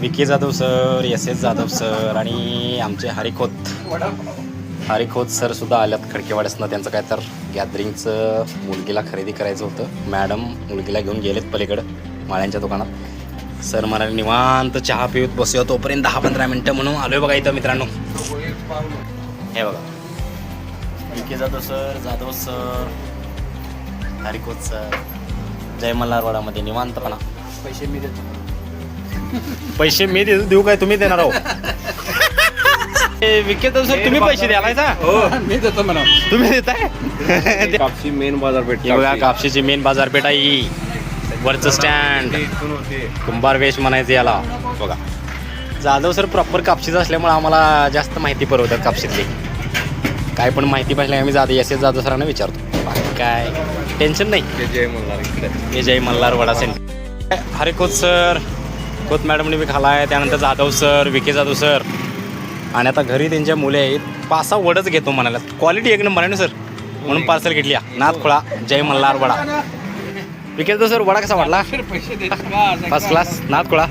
V K Jadhav sir S S Jadhav sir आणि आमचे हरिखोत. हरिखोत sir सुद्धा आल्यात खडकेवाड्यासनं. त्यांचं काय तर गॅदरिंगचं मुलगीला खरेदी करायचं होतं. मॅडम मुलगीला घेऊन गेलेत पलीकडं माळ्यांच्या दुकानात. सर म्हणाले निवांत चहा पिऊत बसूया तोपर्यंत दहा पंधरा मिनटं म्हणून आलोय बघा इथं मित्रांनो. हे बघा. Vicky Jadhav sir Jadhav sir हरिकोत sir जय मल्हारवाडामध्ये निवांतपणा. पैसे मी देतो. पैसे मी देऊ देऊ काय? तुम्ही देणार आहो. ए, विकी जाधव सर तुम्ही पैसे द्यालाय का? हो मी देतो म्हणा तुम्ही देताय? कापशी मेन बाजारपेठ हे बघा कापशीची मेन बाजारपेठ आहे ही. वरचं स्टँड कुंभार वेश म्हणायचं याला. बघा. जाधव सर प्रॉपर कापशीचं असल्यामुळे आम्हाला जास्त माहिती पुरवतात कापशीतली. काय पण माहिती पाहिजे आम्ही जाधव एस एस जाधव सरांना विचारतो. बाकी काय? टेन्शन नाही. जय मल्हार इकडे. हे जय मल्हार वडा सेंटर हरिकोत सर कोत मॅडमने बी खालाय त्यानंतर Jadhav sir V K Jadhav sir. आणि आता घरी त्यांच्या मुले आहेत. पाच सहा वडच घेतो म्हणाला क्वालिटी एक नंबर आहे ना सर? म्हणून पार्सल घेतली नाथ खोळा Jai Malhar vada. V K Jadhav sir vada कसा वाटला फर्स्ट क्लास नाथ खोळा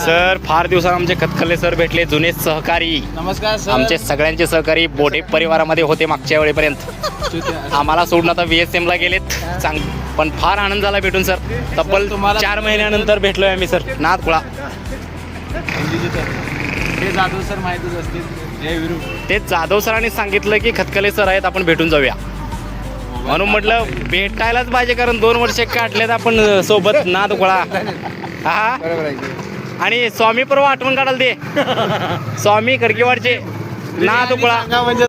सर फार दिवसात आमचे खतखले सर भेटले जुने सहकारी. नमस्कार सर. आमचे सगळ्यांचे सहकारी बोटे परिवारामध्ये होते मागच्या वेळेपर्यंत. आम्हाला सोडून आता व्ही एस एमला गेलेत. चांग पण फार आनंद झाला भेटून सर. तब्बल तुम्हाला- चार महिन्यानंतर भेटलोय आम्ही सर. नाथ कुळा हे जाधव सर माहितच असतील. जय विरू. ते जाधव सरांनी सांगितलं की खतखले सर आहेत आपण भेटून जाऊया. म्हणून म्हटलं भेटायलाच पाहिजे कारण दोन वर्ष काढलेत आपण सोबत नाथ कुळा हा? बरोबर आहे की. आणि स्वामी परवा आठवण काढाल दे स्वामी खडकेवाडचे सांगा म्हणजे